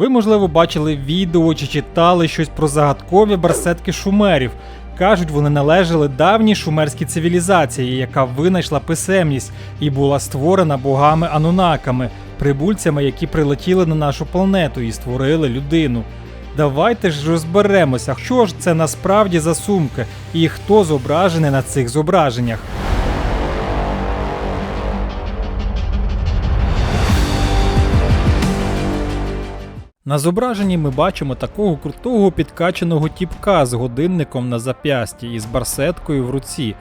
Ви, можливо, бачили відео чи читали щось про загадкові барсетки шумерів. Кажуть, вони належали давній шумерській цивілізації, яка винайшла писемність і була створена богами анунаками, прибульцями, які прилетіли на нашу планету і створили людину. Давайте ж розберемося, що ж це насправді за сумки і хто зображений на цих зображеннях. На зображенні ми бачимо такого крутого підкачаного тіпка з годинником на зап'ясті і з барсеткою в руці.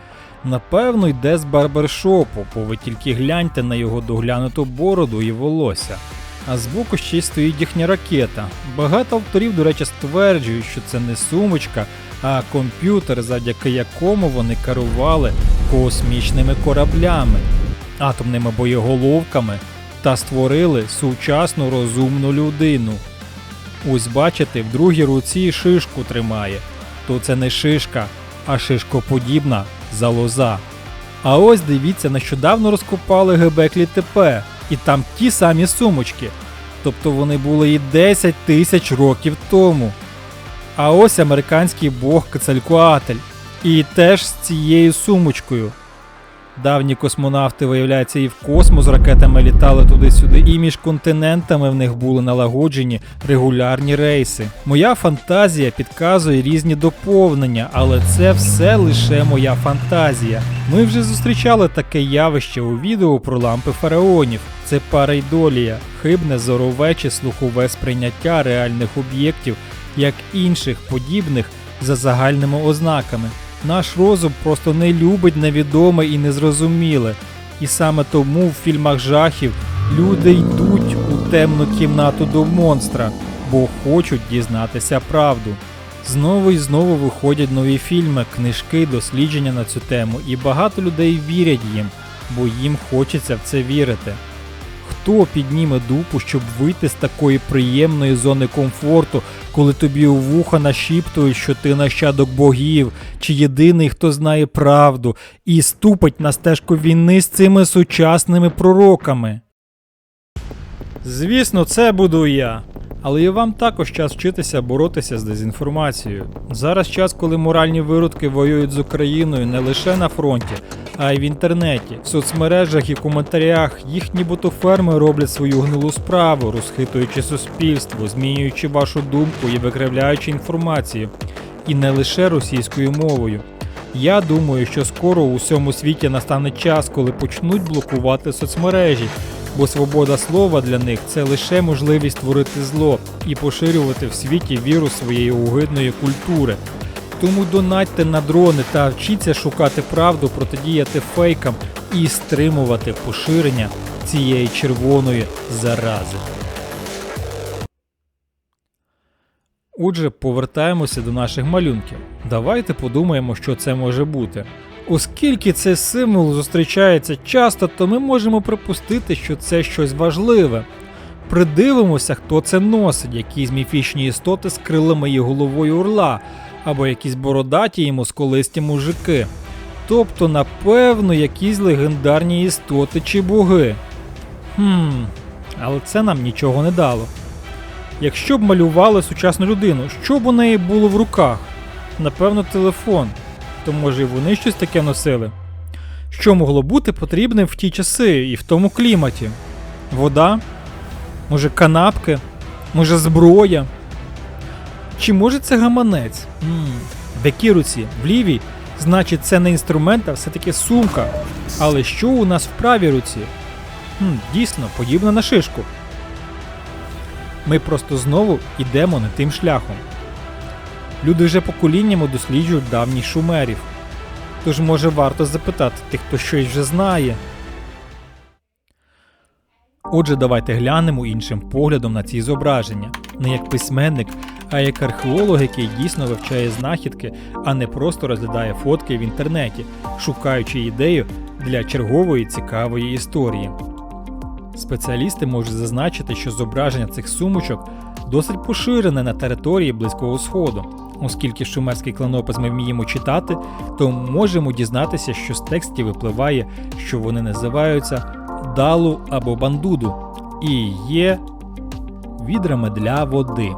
Напевно, йде з барбершопу, бо ви тільки гляньте на його доглянуту бороду і волосся. А збоку ще й стоїть їхня ракета. Багато авторів, до речі, стверджують, що це не сумочка, а комп'ютер, завдяки якому вони керували космічними кораблями, атомними боєголовками та створили сучасну розумну людину. Ось бачите, в другій руці шишку тримає. То це не шишка, а шишкоподібна залоза. А ось дивіться, нещодавно розкопали Гебеклі ТП, і там ті самі сумочки. Тобто вони були і 10 тисяч років тому. А ось американський бог Кецалькуатель. І теж з цією сумочкою. Давні космонавти, виявляється, і в космос ракетами літали туди-сюди, і між континентами в них були налагоджені регулярні рейси. Моя фантазія підказує різні доповнення, але це все лише моя фантазія. Ми вже зустрічали таке явище у відео про лампи фараонів. Це парейдолія, хибне зорове чи слухове сприйняття реальних об'єктів, як інших подібних за загальними ознаками. Наш розум просто не любить невідоме і незрозуміле. І саме тому в фільмах жахів люди йдуть у темну кімнату до монстра, бо хочуть дізнатися правду. Знову і знову виходять нові фільми, книжки, дослідження на цю тему, і багато людей вірять їм, бо їм хочеться в це вірити. Хто підніме дупу, щоб вийти з такої приємної зони комфорту, коли тобі у вуха нашіптують, що ти нащадок богів, чи єдиний, хто знає правду, і ступить на стежку війни з цими сучасними пророками? Звісно, це буду я. Але і вам також час вчитися боротися з дезінформацією. Зараз час, коли моральні виродки воюють з Україною не лише на фронті, а й в інтернеті, в соцмережах і коментарях їх нібито роблять свою гнилу справу, розхитуючи суспільство, змінюючи вашу думку і викривляючи інформацію. І не лише російською мовою. Я думаю, що скоро у всьому світі настане час, коли почнуть блокувати соцмережі, бо свобода слова для них це лише можливість творити зло і поширювати в світі віру своєї огидної культури. Тому донатьте на дрони та вчіться шукати правду, протидіяти фейкам і стримувати поширення цієї червоної зарази. Отже, повертаємося до наших малюнків. Давайте подумаємо, що це може бути. Оскільки цей символ зустрічається часто, то ми можемо припустити, що це щось важливе. Придивимося, хто це носить, якісь міфічні істоти з крилами і головою орла, або якісь бородаті і мускулисті мужики. Тобто, напевно, якісь легендарні істоти чи боги. Хм, але це нам нічого не дало. Якщо б малювали сучасну людину, що б у неї було в руках? Напевно, телефон. То може і вони щось таке носили? Що могло бути потрібним в ті часи і в тому кліматі? Вода? Може, канапки? Може, зброя? Чи може це гаманець? м В якій руці? В лівій? Значить, це не інструмент, а все-таки сумка. Але що у нас в правій руці? Хм, Дійсно, подібна на шишку. Ми просто знову йдемо не тим шляхом. Люди вже поколіннями досліджують давніх шумерів. Тож, може, варто запитати тих, хто щось вже знає. Отже, давайте глянемо іншим поглядом на ці зображення, не як письменник, а як археолог, який дійсно вивчає знахідки, а не просто розглядає фотки в інтернеті, шукаючи ідею для чергової цікавої історії. Спеціалісти можуть зазначити, що зображення цих сумочок досить поширене на території Близького Сходу. Оскільки шумерський клинопис ми вміємо читати, то можемо дізнатися, що з текстів випливає, що вони називаються далу або бандуду, і є відрами для води.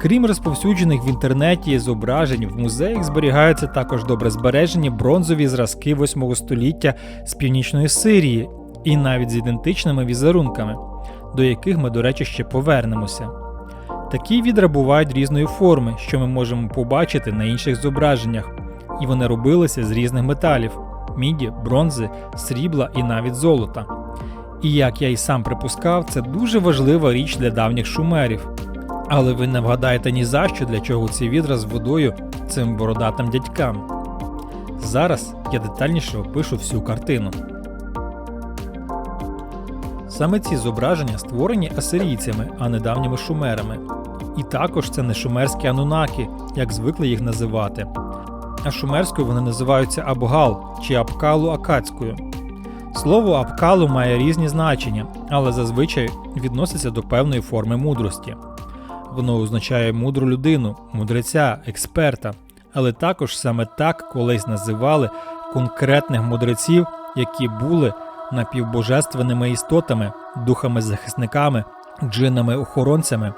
Крім розповсюджених в інтернеті зображень, в музеях зберігаються також добре збережені бронзові зразки 8 століття з північної Сирії і навіть з ідентичними візерунками, до яких ми, до речі, ще повернемося. Такі відра бувають різної форми, що ми можемо побачити на інших зображеннях, і вони робилися з різних металів міді, бронзи, срібла і навіть золота. І як я й сам припускав, це дуже важлива річ для давніх шумерів. Але ви не вгадаєте ні за що, для чого ці відра з водою цим бородатим дядькам. Зараз я детальніше опишу всю картину. Саме ці зображення створені асирійцями, а не давніми шумерами. І також це не шумерські анунаки, як звикли їх називати. А шумерською вони називаються Абгал чи Абкалу Акацькою. Слово Абкалу має різні значення, але зазвичай відноситься до певної форми мудрості. Воно означає мудру людину, мудреця, експерта, але також саме так колись називали конкретних мудреців, які були напівбожественними істотами, духами-захисниками, джинами-охоронцями,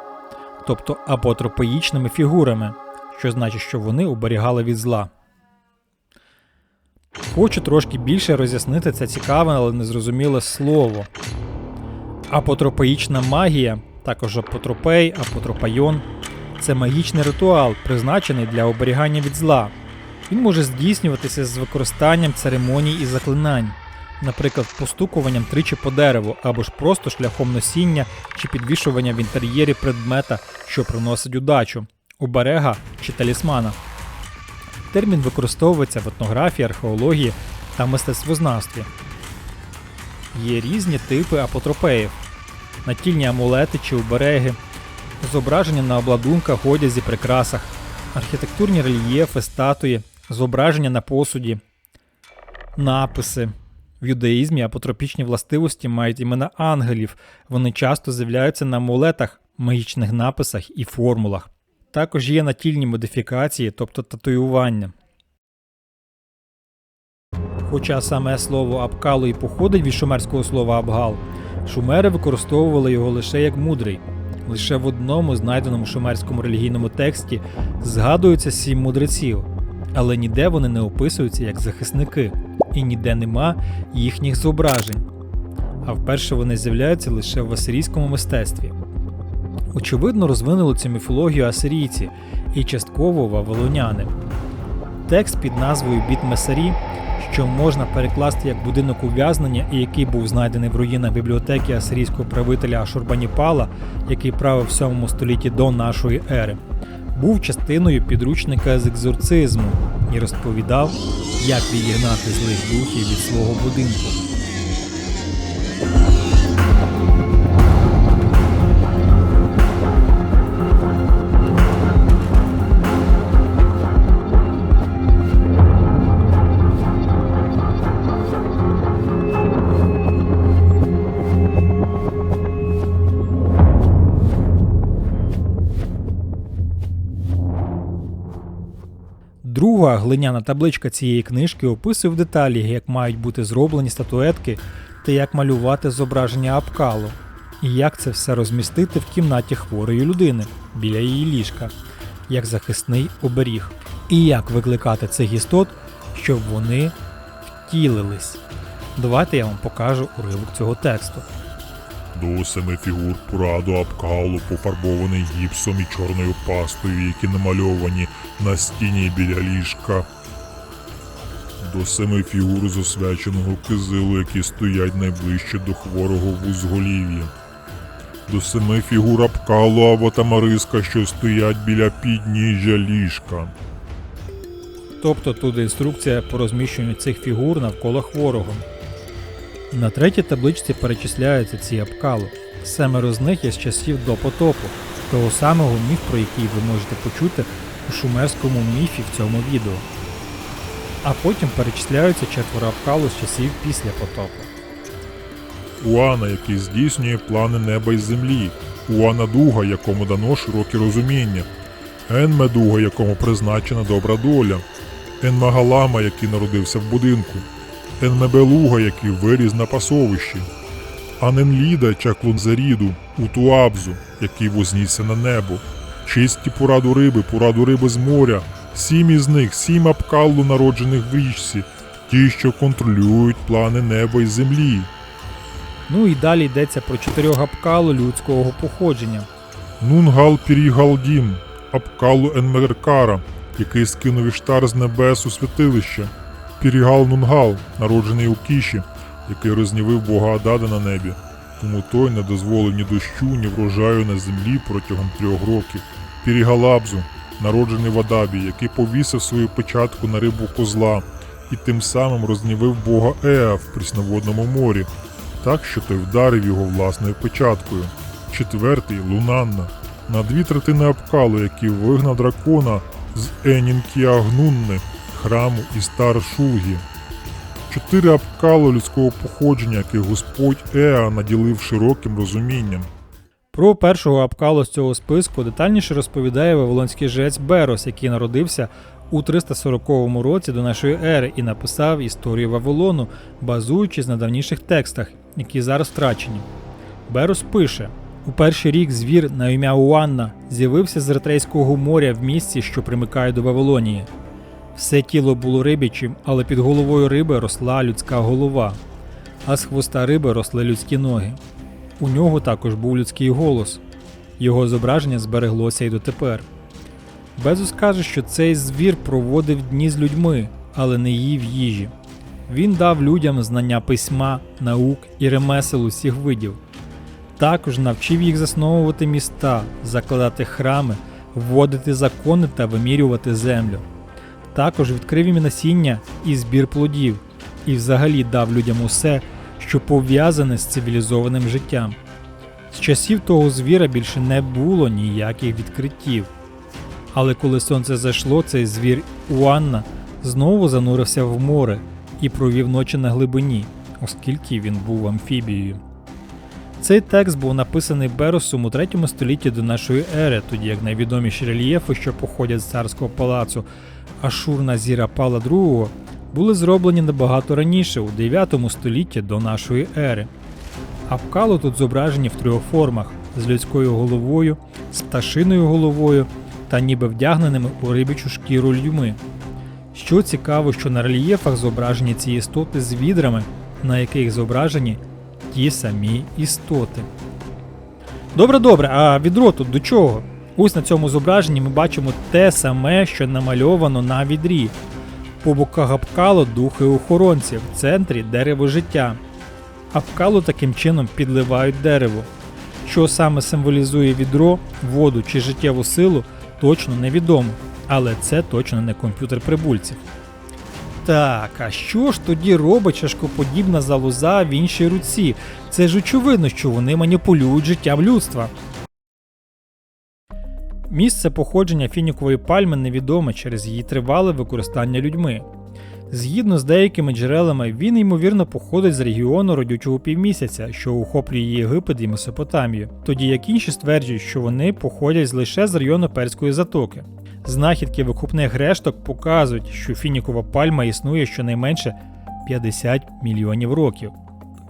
тобто апотропоїчними фігурами, що значить, що вони оберігали від зла. Хочу трошки більше роз'яснити це цікаве, але незрозуміле слово. Апотропоїчна магія, також апотропей, апотропайон це магічний ритуал, призначений для оберігання від зла. Він може здійснюватися з використанням церемоній і заклинань, наприклад, постукуванням тричі по дереву або ж просто шляхом носіння чи підвішування в інтер'єрі предмета, що приносить удачу, оберега чи талісмана. Термін використовується в етнографії, археології та мистецтвознавстві. Є різні типи апотропеїв, натільні амулети чи обереги, зображення на обладунках, одязі, прикрасах, архітектурні рельєфи, статуї, зображення на посуді, написи. В юдаїзмі апотропічні властивості мають імена ангелів, вони часто з'являються на амулетах, магічних написах і формулах. Також є натільні модифікації, тобто татуювання. Хоча саме слово Абкалу і походить від шумерського слова Абгал, шумери використовували його лише як мудрий. Лише в одному знайденому шумерському релігійному тексті згадуються сім мудреців, але ніде вони не описуються як захисники, і ніде нема їхніх зображень. А вперше вони з'являються лише в асирійському мистецтві. Очевидно, розвинули цю міфологію асирійці і частково вавилоняни. Текст під назвою Біт Месарі, що можна перекласти як будинок ув'язнення і який був знайдений в руїнах бібліотеки асирійського правителя Ашурбаніпала, який правив в 7 столітті до нашої ери, був частиною підручника з екзорцизму і розповідав, як відігнати злих духів від свого будинку. Глиняна табличка цієї книжки описує в деталі, як мають бути зроблені статуетки та як малювати зображення апкалу, і як це все розмістити в кімнаті хворої людини біля її ліжка, як захисний оберіг, і як викликати цих істот, щоб вони втілились. Давайте я вам покажу уривок цього тексту. До семи фігур пораду Абкалу пофарбований гіпсом і чорною пастою, які намальовані на стіні біля ліжка. До семи фігур з освяченого кизилу, які стоять найближче до хворого в узголів'я. До семи фігур Абкалу або Тамариска, що стоять біля підніжжя ліжка. Тобто тут інструкція по розміщенню цих фігур навколо хворого. На третій табличці перечисляються ці апкали. Семеро з них є з часів до потопу, того самого міф, про який ви можете почути у шумерському міфі в цьому відео. А потім перечисляються четверо апкалу з часів після потопу. Уана, який здійснює плани неба й землі, Уана Дуга, якому дано широке розуміння, Енме Дуга, якому призначена добра доля, Енмагалама, який народився в будинку, Енмебелуга, який виріс на пасовищі, Аненліда Чаклунзаріду, Утуабзу, який вознісся на небо. Чисті пораду риби, пораду риби з моря. Сім із них, сім апкаллу, народжених в річці, ті, що контролюють плани неба і землі. Ну і далі йдеться про чотирьох апкалу людського походження. Нунгал Пірігалдін, Апкалу Енмеркара, який скинув Іштар з небес у святилище. Пірігал Нунгал, народжений у Кіші, який рознівив бога Адада на небі. Тому той не дозволив ні дощу, ні врожаю на землі протягом трьох років. Пірігалабзу, народжений в Адабі, який повісив свою печатку на рибу козла і тим самим рознівив бога Еа в прісноводному морі, так що той вдарив його власною печаткою. Четвертий Лунанна, на дві третини Апкалу, який вигнав дракона з Енінкіагнунни, храму Істар Шулгі. Чотири Апкалу людського походження, яких Господь Еа наділив широким розумінням. Про першого апкалу з цього списку детальніше розповідає вавилонський жрець Берос, який народився у 340 році до нашої ери і написав історію Вавилону, базуючись на давніших текстах, які зараз втрачені. Берос пише: у перший рік звір на ім'я Уанна з'явився з Еритрейського моря в місці, що примикає до Вавилонії. Все тіло було рибячим, але під головою риби росла людська голова, а з хвоста риби росли людські ноги. У нього також був людський голос. Його зображення збереглося й дотепер. Безус каже, що цей звір проводив дні з людьми, але не їв їжі. Він дав людям знання письма, наук і ремесел усіх видів. Також навчив їх засновувати міста, закладати храми, вводити закони та вимірювати землю. Також відкрив їм насіння і збір плодів, і взагалі дав людям усе, що пов'язане з цивілізованим життям. З часів того звіра більше не було ніяких відкриттів. Але коли сонце зайшло, цей звір Уанна знову занурився в море і провів ночі на глибині, оскільки він був амфібією. Цей текст був написаний Беросом у 3 столітті до нашої ери, тоді як найвідоміші рельєфи, що походять з царського палацу Ашурна Зіра Пала II, були зроблені набагато раніше, у 9 столітті до нашої ери. Апкало тут зображені в трьох формах: з людською головою, з пташиною головою та ніби вдягненими у рибічу шкіру людьми. Що цікаво, що на рельєфах зображені ці істоти з відрами, на яких зображені ті самі істоти. Добре, добре, а відро тут до чого? Ось на цьому зображенні ми бачимо те саме, що намальовано на відрі. По боках апкало духи охоронці, в центрі дерево життя. Апкалу таким чином підливають дерево. Що саме символізує відро, воду чи життєву силу, точно невідомо, але це точно не комп'ютер прибульців. Так, а що ж тоді робить чашкоподібна залоза в іншій руці? Це ж очевидно, що вони маніпулюють життям людства. Місце походження фінікової пальми невідоме через її тривале використання людьми. Згідно з деякими джерелами, він ймовірно походить з регіону родючого півмісяця, що охоплює Єгипет і Месопотамію, тоді як інші стверджують, що вони походять лише з району Перської затоки. Знахідки викупних решток показують, що фінікова пальма існує щонайменше 50 мільйонів років.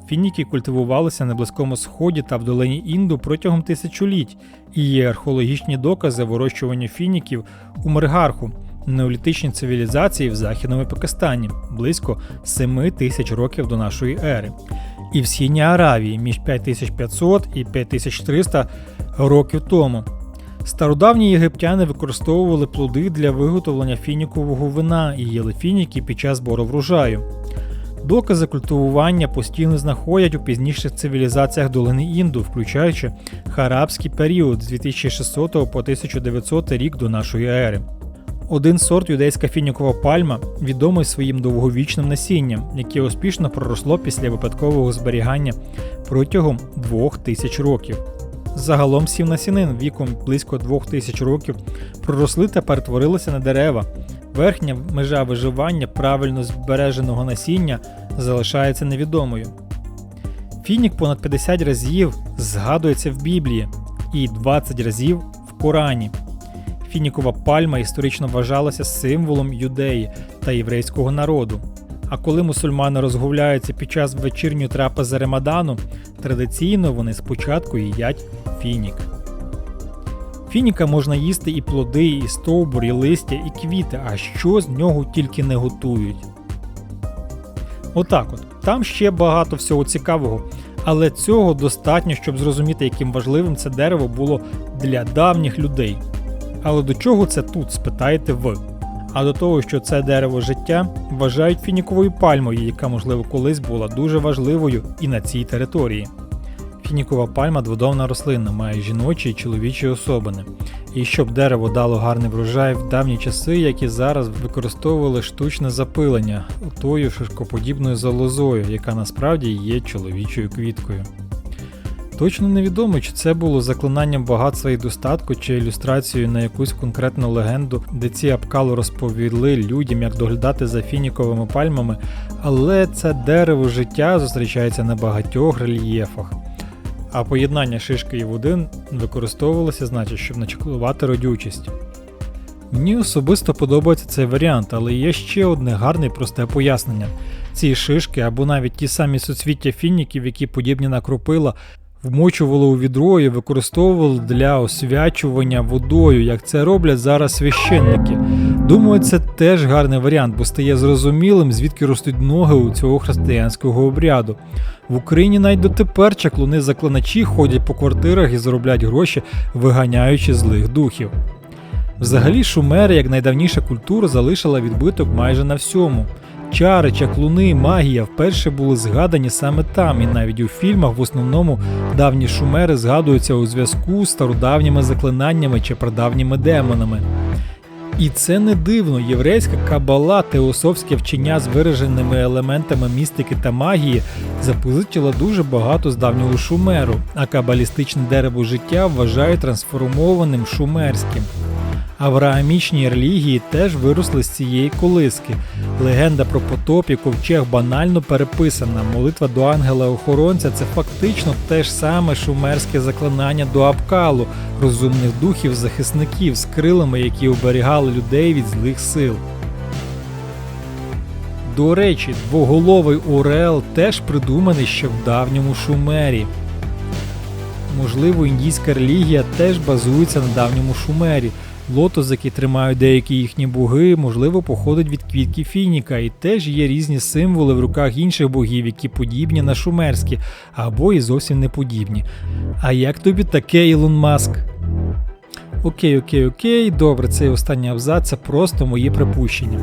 Фініки культивувалися на Близькому Сході та в долині Інду протягом тисячоліть, і є археологічні докази вирощування фініків у Мергарху, неолітичній цивілізації в Західному Пакистані близько 7 тисяч років до нашої ери, і в Східній Аравії між 5500 і 5300 років тому. Стародавні єгиптяни використовували плоди для виготовлення фінікового вина і їли фініки під час збору врожаю. Докази культивування постійно знаходять у пізніших цивілізаціях долини Інду, включаючи харабський період з 2600 по 1900 рік до нашої ери. Один сорт юдейська фінікова пальма відомий своїм довговічним насінням, яке успішно проросло після випадкового зберігання протягом 2000 років. Загалом сім насінин віком близько 2000 років проросли та перетворилися на дерева. Верхня межа виживання правильно збереженого насіння залишається невідомою. Фінік понад 50 разів згадується в Біблії і 20 разів в Корані. Фінікова пальма історично вважалася символом юдеї та єврейського народу. А коли мусульмани розгуляються під час вечірньої трапези Ремадану, традиційно вони спочатку їдять фінік. Фініка можна їсти і плоди, і стовбур, і листя, і квіти, а що з нього тільки не готують. Отак от. Там ще багато всього цікавого, але цього достатньо, щоб зрозуміти, яким важливим це дерево було для давніх людей. Але до чого це тут, спитаєте ви? А до того, що це дерево життя вважають фініковою пальмою, яка, можливо, колись була дуже важливою і на цій території. Фінікова пальма дводомна рослина, має жіночі і чоловічі особини. І щоб дерево дало гарний врожай в давні часи, як і зараз, використовували штучне запилення тою шишкоподібною залозою, яка насправді є чоловічою квіткою. Точно невідомо, чи це було заклинанням багатства і достатку, чи ілюстрацією на якусь конкретну легенду, де ці апкало розповіли людям, як доглядати за фініковими пальмами, але це дерево життя зустрічається на багатьох рельєфах. А поєднання шишки і води використовувалося, значить, щоб начеклувати родючість. Мені особисто подобається цей варіант, але є ще одне гарне і просте пояснення. Ці шишки або навіть ті самі суцвіття фініків, які подібні на кропила, вмочували у відро і використовували для освячування водою, як це роблять зараз священники. Думаю, це теж гарний варіант, бо стає зрозумілим, звідки ростуть ноги у цього християнського обряду. В Україні навіть дотепер чаклуни заклиначі ходять по квартирах і заробляють гроші, виганяючи злих духів. Взагалі, шумери, як найдавніша культура, залишила відбиток майже на всьому. Чари, чаклуни, магія вперше були згадані саме там, і навіть у фільмах в основному давні шумери згадуються у зв'язку з стародавніми заклинаннями чи прадавніми демонами. І це не дивно, єврейська кабала, теософське вчення з вираженими елементами містики та магії запозичила дуже багато з давнього шумеру, а кабалістичне дерево життя вважають трансформованим шумерським. Авраамічні релігії теж виросли з цієї колиски. Легенда про потоп і ковчег банально переписана. Молитва до ангела-охоронця це фактично те ж саме шумерське заклинання до Апкалу, розумних духів-захисників з крилами, які оберігали людей від злих сил. До речі, двоголовий Орел теж придуманий ще в давньому шумері. Можливо, індійська релігія теж базується на давньому шумері. Лотос, який тримають деякі їхні боги, можливо, походить від квітки Фініка, і теж є різні символи в руках інших богів, які подібні на шумерські, або і зовсім не подібні. А як тобі таке, Ілон Маск? Окей, окей, окей, добре, цей останній абзац це просто мої припущення.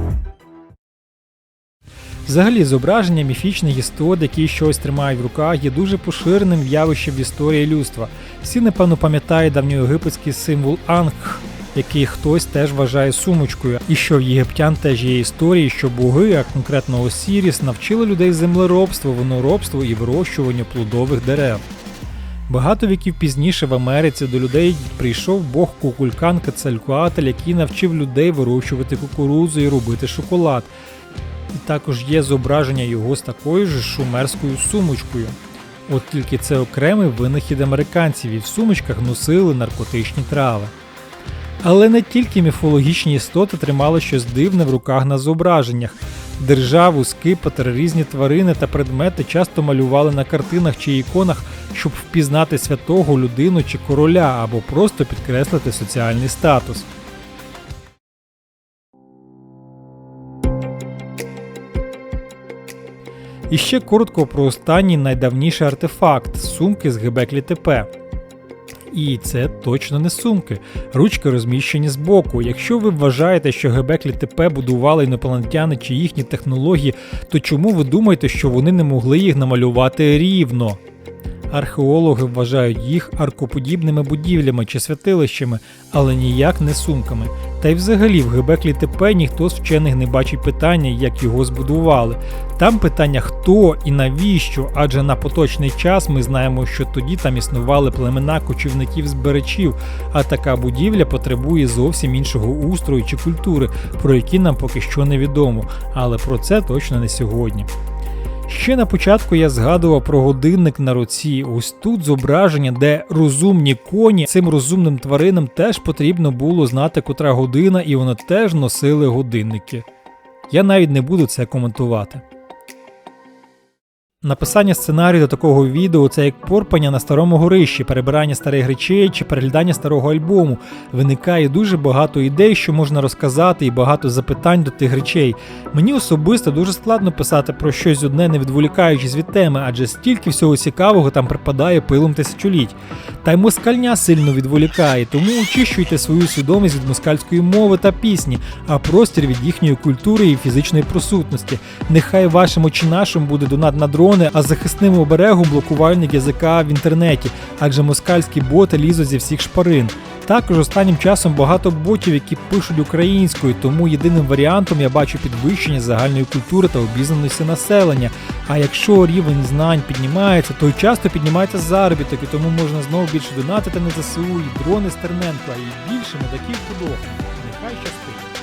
Взагалі, зображення міфічних істот, які щось тримають в руках, є дуже поширеним явищем в історії людства. Всі, напевно, пам'ятають давньоєгипетський символ Ангх, який хтось теж вважає сумочкою, і що в єгиптян теж є історії, що боги, а конкретно Осіріс, навчили людей землеробству, виноробству і вирощуванню плодових дерев. Багато віків пізніше в Америці до людей прийшов бог Кукулькан Кецалькуатль, який навчив людей вирощувати кукурудзу і робити шоколад. І також є зображення його з такою ж шумерською сумочкою. От тільки це окремий винахід американців, і в сумочках носили наркотичні трави. Але не тільки міфологічні істоти тримали щось дивне в руках на зображеннях. Державу, скипетр, різні тварини та предмети часто малювали на картинах чи іконах, щоб впізнати святого, людину чи короля, або просто підкреслити соціальний статус. І ще коротко про останній найдавніший артефакт сумки з Гебеклі ТП. І це точно не сумки. Ручки розміщені збоку. Якщо ви вважаєте, що Гебеклі ТП будували інопланетяни чи їхні технології, то чому ви думаєте, що вони не могли їх намалювати рівно? Археологи вважають їх аркоподібними будівлями чи святилищами, але ніяк не сумками. Та й взагалі в Гебеклі ТП ніхто з вчених не бачить питання, як його збудували. Там питання хто і навіщо, адже на поточний час ми знаємо, що тоді там існували племена кочівників з беречів, а така будівля потребує зовсім іншого устрою чи культури, про які нам поки що невідомо, але про це точно не сьогодні. Ще на початку я згадував про годинник на руці. Ось тут зображення, де розумні коні цим розумним тваринам теж потрібно було знати, котра година, і вони теж носили годинники. Я навіть не буду це коментувати. Написання сценарію до такого відео це як порпання на старому горищі, перебирання старих речей чи переглядання старого альбому. Виникає дуже багато ідей, що можна розказати, і багато запитань до тих речей. Мені особисто дуже складно писати про щось одне, не відволікаючись від теми, адже стільки всього цікавого там припадає пилом тисячоліть. Та й москальня сильно відволікає, тому очищуйте свою свідомість від москальської мови та пісні, а простір від їхньої культури і фізичної присутності. Нехай вашим очинашем буде донат на дрони, а захисним оберегом блокувальник язика в інтернеті, адже москальські боти лізуть зі всіх шпарин. Також останнім часом багато ботів, які пишуть українською, тому єдиним варіантом я бачу підвищення загальної культури та обізнаності населення. А якщо рівень знань піднімається, то й часто піднімається заробіток, і тому можна знову більше донатити на ЗСУ, і дрони Стерненка, і більше медаків подохне. Нехай щастить.